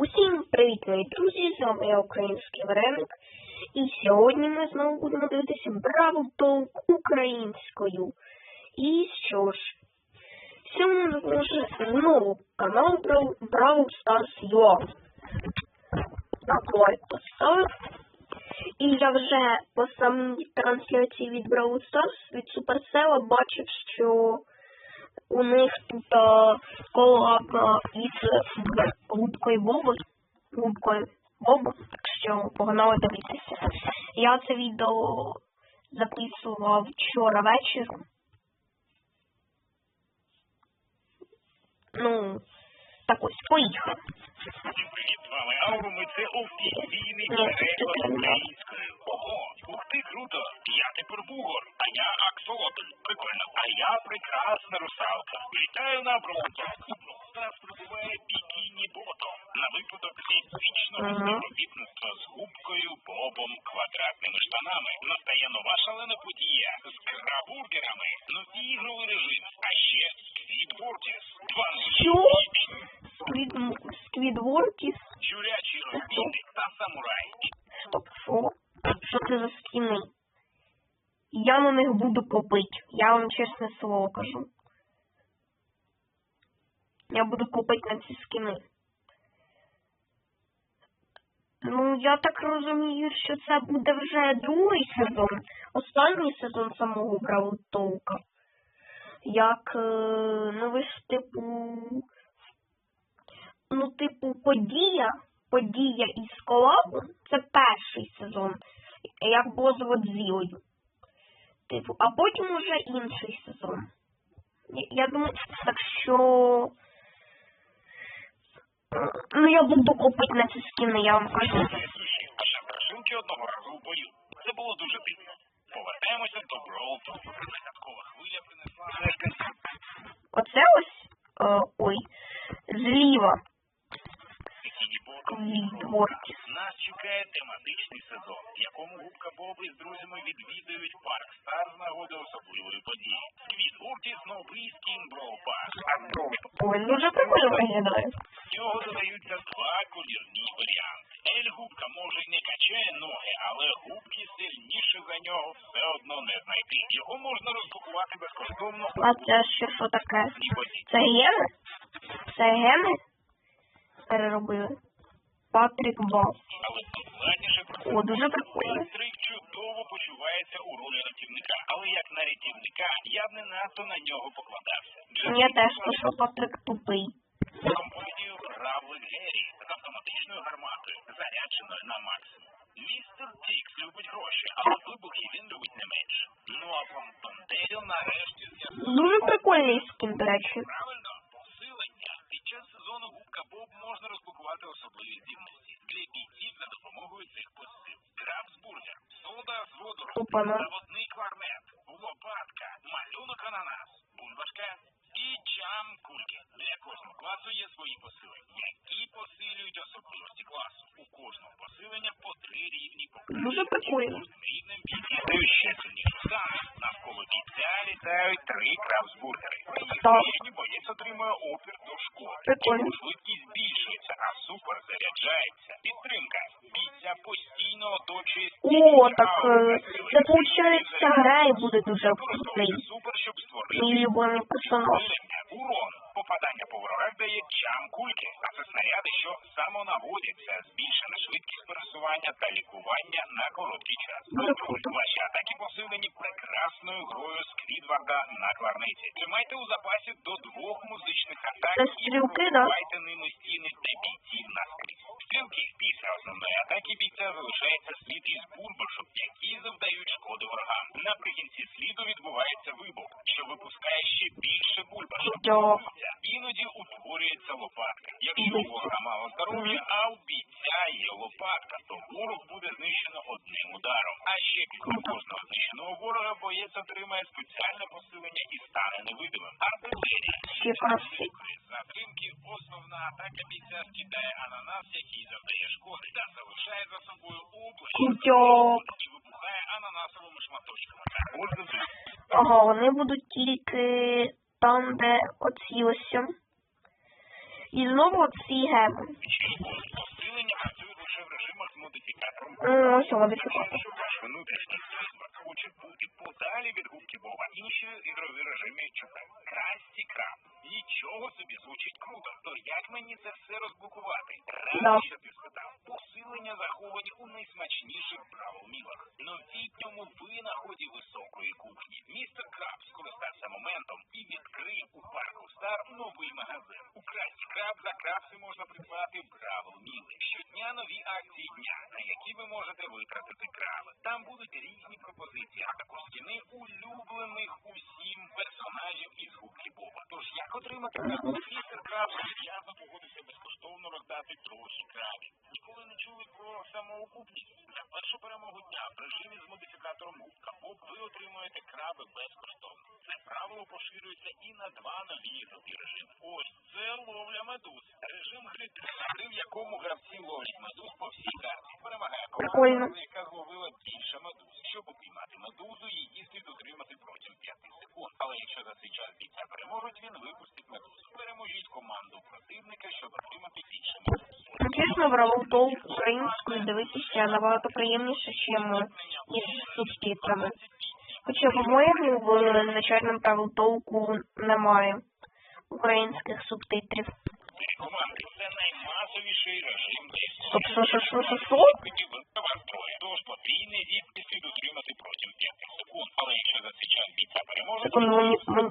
Усім привіт, мої друзі! З вами український вареник. І сьогодні ми знову будемо дивитися Бравл Толк українською. І що ж, сьогодні допоможе знову канал Brawl Stars UA. Так, лайк поставив. І я вже по самій трансляції від Brawl Stars від Supercell бачив, що у них тут а, колаба із губкою Бобу. Губкою Бобу. Так що погнали дивитися. Я це відео записував вчора вечір. Ну, так ось, поїхали. Привіт, з вами Ауру, ми це офіційний переклад українською. Ого, ух ти, круто, я тепер бугор, а я Аксолотль, прикольно, а я прекрасна русалка. Вітаю на прибуває бікіні ботом. На випадок Ага. співробітництва з губкою, бобом, квадратними штанами. Настає нова шалена подія з крабургерами, новий ігровий режим, а ще Сквідвортіс. Два Сквід... Сквідворкіс. Чурячі розбійник та самурай. Стоп, що? Що це за скіни? Я на них буду копити. Я вам чесне слово кажу. Я буду копити на ці скіни. Ну, я так розумію, що це буде вже другий сезон, останній сезон самого Бравл Толка. Як, е, ну ви ж типу, ну, типу, подія, подія із колабу, це перший сезон, як було з Годзілою. Типу, а потім уже інший сезон. Я- Я думаю, так що. Ну, я буду купити на ці скіни, я вам кажу. Суші, а одного разу у бою. Це було дуже дивно. Повертаємося до Броуту. Випадкова хвиля принесла Оце ось. Е, ой. Зліва. Сіді Нас чекає тематичний сезон, в якому губка Боб із друзями відвідують парк Стар з нагоди особливої події. Сквіт Ортіс новий скін Броу Пас. А Ой, дуже прикольно виглядає. Цього додаються два колірні варіанти. Ель губка може й не качає ноги, але губки сильніше за нього все одно не знайти. Його можна розпакувати безкоштовно А це ще що таке? Це гени? Це гени? Переробили. Патрік це. О, дуже прикольно. Патрик чудово почувається у ролі рятівника, але як на рятівника я б не надто на нього покладався. Я теж що Патрик тупий. компанію Равлик Геррі з автоматичною гарматою, зарядженою на максимум. Містер Тікс любить гроші, але вибухи він любить не менше. Ну а Фонтейл нарешті з'ясував Дуже прикольний скін, до речі. правильно посилення. Під час сезону губка Боб можна розблокувати особливі здібності для бійців за допомогою цих посил. Крабсбургер, сода з Опана. заводний кларнет, лопатка, малюнок ананас, бульбашка і чам кульки. Для кожного класу є свої посилення, які посилюють особливості класу. У кожного посилення по три рівні покриття. Дуже прикольно. Ще сильніше. Навколо бійця літають три крабсбургери. Так. Боєць отримує опір до шкоди. Прикольно. Його швидкість збільшується, а супер заряджається. Підтримка. Бійця постійно оточує О, так це виходить, гра і буде дуже вкусний. Мій любимий персонаж. Пересування та лікування на короткий час. Контроль круто. Ваші атаки посилені прекрасною грою Сквідварда на кларниці. Тримайте у запасі до двох музичних атак і ними стіни та бійців наскрізь. Стрілки після основної атаки бійця залишається слід із бурбашок, які завдають шкоди ворогам. Наприкінці сліду відбувається вибух, що випускає ще більше бульбашок. Іноді утворюється лопатка. Якщо у ворога мало здоров'я, а у бійця є лопатка, то ворог буде знищено одним ударом. А ще після кожного знищеного ворога боєць отримає спеціальне посилення і стане невидимим. Артилерія. Затримки основна атака бійця скидає ананас, який завдає шкоди, та залишає за собою область Крутяк. і вибухає ананасовими шматочками. Також Ага, вони будуть тільки там, де оці ось. І знову оці геми. Посилення працюють лише в режимах з модифікатором. Ну, ось модифікатор. Що внутрішній сервер хоче подалі від губки Боба. Інші ігрові режими чекають. Красті крап. Нічого собі звучить круто. То як мені це все розблокувати? Радий, що ти спитав. Посилення заховані у найсмачніших правил мілах. Новітньому винаході високої кухні. Містер Краб скористався моментом і відкрив у парку Стар новий магазин. У Красті Краб за крабси можна придбати правил міли. Щодня нові акції дня, на які ви можете витратити краби. Там будуть різні пропозиції, а також ціни улюблених усім персонажів із губки Боба. Тож як отримати? Містер Краб звичайно погодився безкоштовно роздати трохи крабів. Ніколи не чули про самоокупність. За першу перемогу дня в режимі з модифікатором губка Боб ви отримуєте краби безкоштовно. Це правило поширюється і на два нові ігрові режими. Ось це ловля медуз. Режим гри, гри, в якому гравці ловлять медуз по всій карті. Перемагає команда, яка зловила більше медуз. Щоб упіймати медузу, її слід утримати протягом 5 секунд. Але якщо за цей час бійця переможуть, він випустить медузу. Переможіть команду противника, щоб отримати більше медуз. Чесно, Толк українською дивитися набагато приємніше, ніж із субтитрами. Хоча, по-моєму, в звичайному Бравл Толку немає українських субтитрів. Стоп, що, що, що, що, що? Хотів би вас троє. Тож потрійний відпис слід утримати протягом 5 секунд. Але якщо за цей час бійця переможе, Секунду, мені, мені,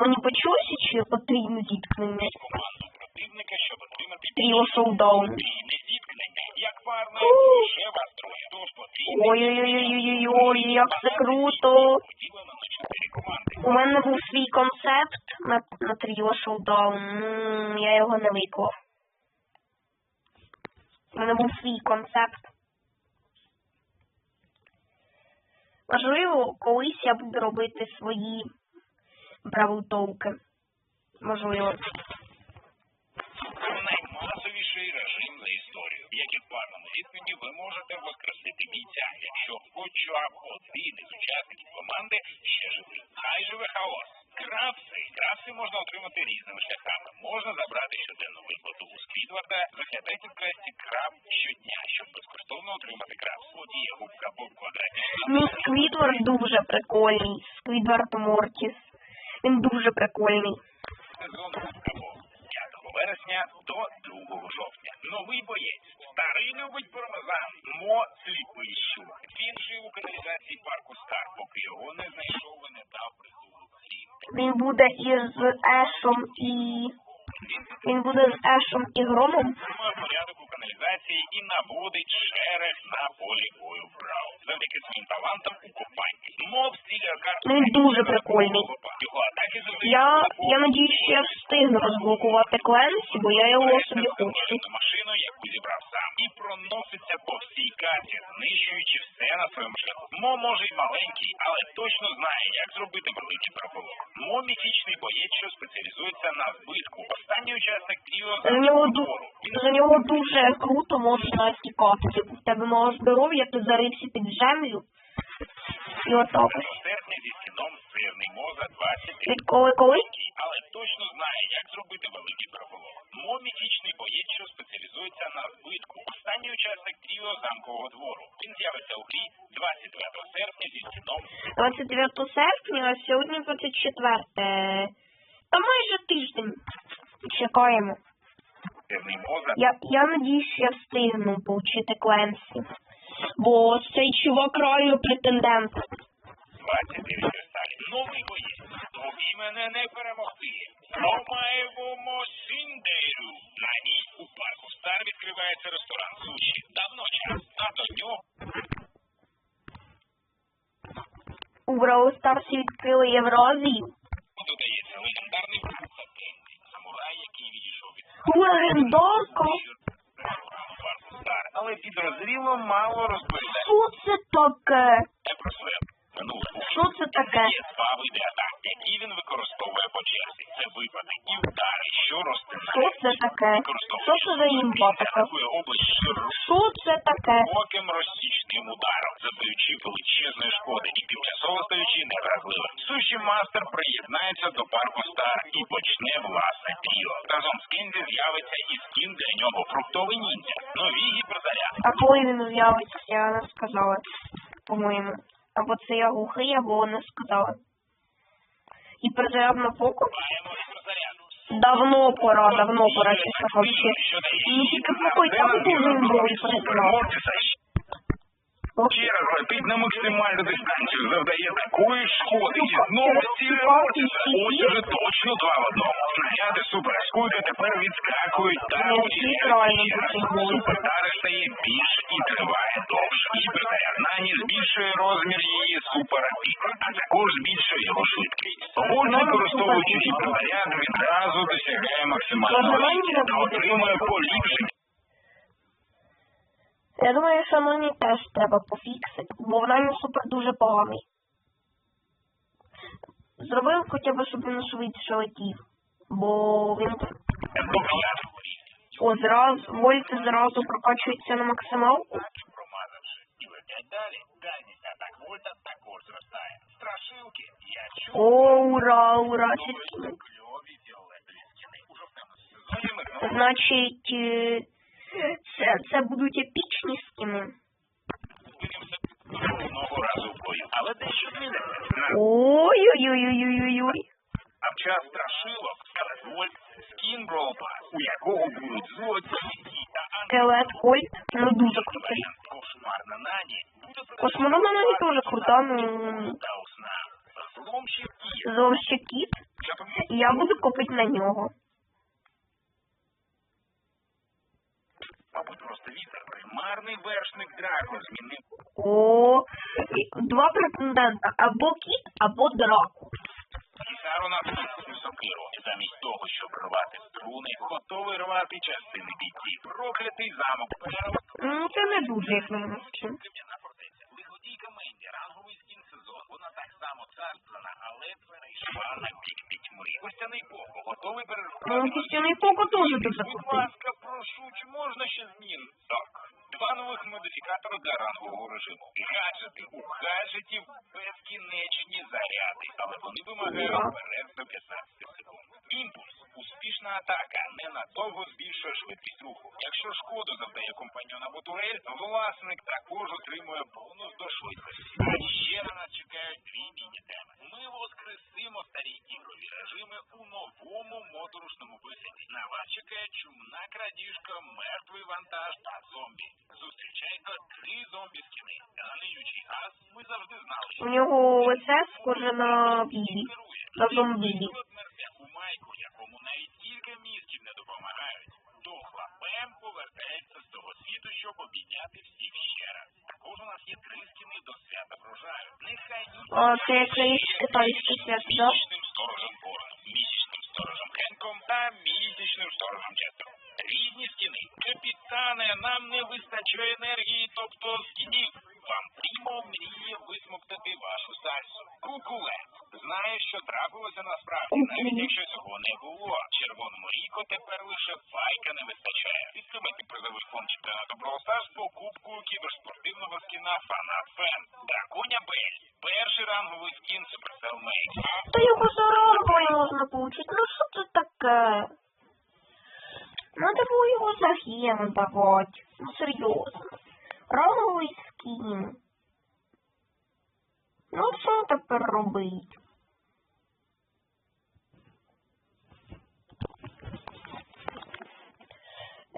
мені почулося, чи потрібно зіткнення? Тріо шоудаун. зіткнення. Як парна, ще вас троє. Тож потрійне Ой-ой-ой-ой-ой, як це круто! поділено на 4 команди. У мене був свій концепт на, на Шоудаун. М, Я його не виклав. У мене був свій концепт. Можливо, колись я буду робити свої бравлтолки. Можливо. В ви можете воскресити бійця, якщо хоча б один із учасників команди ще живий. Хай живе хаос. Крапси. Крапси можна отримати різними шляхами. Можна забрати щоденну виплату у Сквідварда, заглядайте в красті краб щодня, щоб безкоштовно отримати краб. Водіє губка по квадраті. Мій Сквідвард дуже прикольний. Сквідвард Мортіс. Він дуже прикольний. сезон або 5 вересня до 2 жовтня. Новий боєць. Старий любить пармезан. Мо сліпий щур. Він жив у каналізації парку Стар, поки його не знайшов і не дав притулу всім. Він буде із Ешом і. Він буде з Ешом і Громом. Тримає порядок у каналізації і наводить шерех на полі бою вправ. Завдяки своїм талантам у копанні. Мов стіля карту. Він дуже прикольний. Його атаки завжди Я, я надіюсь, що я встигну розблокувати Кленсі, бо я його собі хочу. машину, яку зібрав сам, і проноситься по всій карті, знищуючи все на своєму шляху. Мо може й маленький, але точно знає, як зробити великий переполох. Мо міфічний боєць, що спеціалізується на збитку. Останній учасник тріо За нього, за нього дуже круто можна втікати. Типу, в тебе мало здоров'я, ти зарився під землю. І отак. ось. серпня знає, як зробити великий переполох. Мо міфічний боєць, що спеціалізується на збитку. Останній учасник тріо замкового двору. Він з'явиться у грі 29 серпня зі стіном 29 серпня, а сьогодні 24. Та майже тиждень. Чекаємо. Я, я надіюсь, я встигну получити Кленсі. Бо цей чувак реально претендент. 29 кристалів. Новий боєць. Мене не перемогти. Ромаєвому Сіндейру. На ній у парку Стар відкривається ресторан суші. Давно час, а до нього У Brawl Stars відкрили Євразію. додається легендарний Кацапен. Самурай, який відійшов від Легендарка? парку Стар. Але підозріло мало розповідає використовує по черзі. Це випади і удари, що Що це таке? Що це за широким Що це таке? розсічним ударом, завдаючи величезної шкоди і тимчасово стаючи невразливим. Суші мастер приєднається до парку Стар і почне власне тріо. Разом з Кензі з'явиться і скін для нього фруктовий ніндзя. Нові гіперзаряди. А коли він з'явиться, я не сказала, по-моєму. Або це я глухий, або не сказала. Гіперзарядна поку? Маємо гіперзаряд. Давно пора, давно пора, чесно вообще. Тільки покой, там дуже імбовий переконав. Ще раз летить на максимальну дистанцію, завдає такої шкоди і знову цілюватися. Ось уже точно два в одному. Снаряди суперскуйка тепер відскакують та почули. Супердари стає більше і триває довше. Гіперзаряд нані збільшує розмір її суперапіка, а також збільшує його швидкість. Огонь, використовуючи гіперзаряд, відразу досягає максимального та отримує поліпшення. Я думаю, що мені теж треба пофіксити, бо в мене супер дуже поганий. Зробив хоча б, щоб він швидше летів. Бо він. О, зразу, вольт зразу прокачується на максималку. О, ура, ура, Значить, е, це, це будуть епічні зупинимося одного разу бою. Але дещо зміниться. Ой-ой-ой-ой-ой-ой. а в час страшилок скелет вольт скін Brawl у якого будуть злодії та Скелет Кольт, ну дуже крутий. антиваріант кошмар на нані. Космонавт навіть дуже крута, ну. Зломщик кіт. Я буду копити на нього. Мабуть, просто вітер. Примарний вершник Драко змінив О, два претендента. Або кіт, або драку. Кісару на фіксну сокиру. Замість того, щоб рвати струни, готовий рвати частини бійців. Проклятий замок Ну, це не дуже, як на мене скін. Кам'яна фортеця. Лиходійка Менді. Ранговий скін сезон. Вона так само царственна, але перейшла на бік пітьми. Костяний. Готовий перервати. поко дуже дуже Будь ласка, ще змін? Так. Два нових модифікатори для рангового режиму. Гаджети у гаджетів безкінечні заряди, але вони вимагають вперед до 15 секунд. Імпульс. Успішна атака ненадовго збільшує швидкість руху. Якщо шкоду завдає компаньон або турель, власник також отримує бонус до швидкості. А ще на нас чекають дві міні-теми. Ми воскресимо старі ігрові режими у новому моторошному вигляді. На вас чекає чумна крадіжка, мертвий вантаж та зомбі. Зустрічайте три зомбі скіни. Наліючий газ. Ми завжди знали, У нього лице схоже на бібі. Щоб обійняти всіх ще раз. Також у нас є три скіни до свята врожаю. Нехай А, це якийсь китайський свят, да? місячним сторожем Борном, місячним сторожем Хенком та місячним сторожем Джетом. Різні стіни. Капітане, нам не вистачає енергії, тобто скінів. Вам прямо мріє висмоктати вашу сальсу. Кукуле. Знає, що трапилося насправді, навіть якщо цього не було. Червоному ріко тепер лише файка не вистачає. Підтримайте призовий фонд чемпіонату Stars покупкою кіберспортивного скіна Фанат Фен. Драконя Бель. Перший ранговий скін Mate. Та його заробою можна получити. Ну що це таке? Надо було його за давати. Ну серйозно. Ранговий скін. Ну що тепер робить?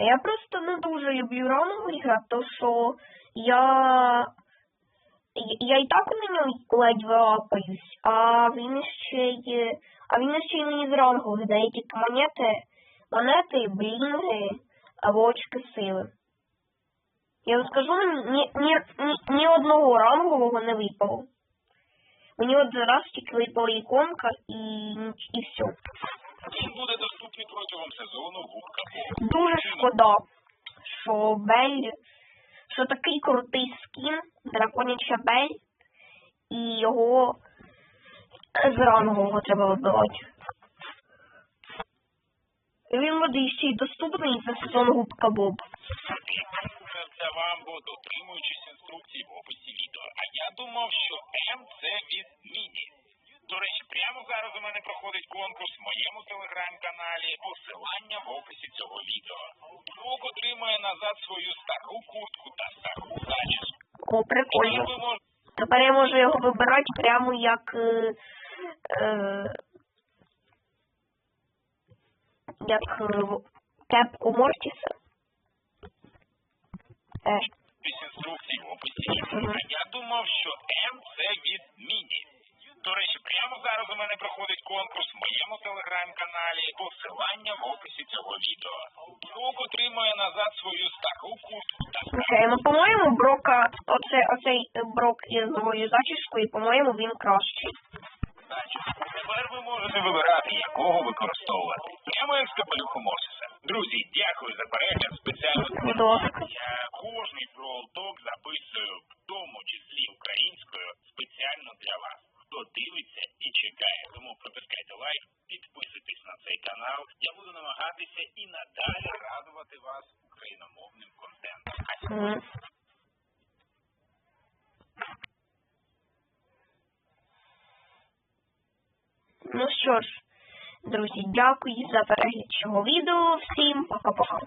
Я просто не дуже люблю ранговий грати, то що я я і так на ньому ледь лапаюсь, а він ще й а він ще й мені з рангових дає тільки монети, монети, блінги або очки сили. Я вам скажу, ні, ні, ні, ні одного рангового не випало. Мені от зараз тільки випала іконка і, і все. Він буде доступний протягом сезону Губка Боб. Дуже шкода, що Бель, що такий крутий скін, драконяча Бель, і його З рангового треба вибивати. Він буде ще й доступний за сезон Губка Боб. Це вам, бо дотримуючись інструкцій в описі відео. А я думав, що М це від. До речі, прямо зараз у мене проходить конкурс в моєму телеграм-каналі. Посилання в описі цього відео. Звук отримає назад свою стару куртку та стару зачіску. О, прикольно. Тепер Тепер я можу його вибирати прямо як. Е, е, як е, кепку Мортіса. Е, дивитись інструкцій в описі я думав, що М це від Міні. До речі, прямо зараз у мене проходить конкурс в моєму телеграм-каналі. Посилання в описі цього відео. Звук отримує назад свою стару куртку ну по-моєму, Брока, оце, оцей е, брок із новою зачіскою, по-моєму, він кращий. зачіску. Тепер ви можете вибирати, якого використовувати. Прямо як з капелюху Морсіса. Друзі, дякую за перегляд. Спеціально. Я кожний пролток записую, в тому числі українською, спеціально для вас. Чекає, тому протискайте лайк, підписуйтесь на цей канал. Я буду намагатися і надалі радувати вас україномовним контентом. А Мгм. Ну що ж, друзі, дякую за перегляд цього відео. Всім пока-пока.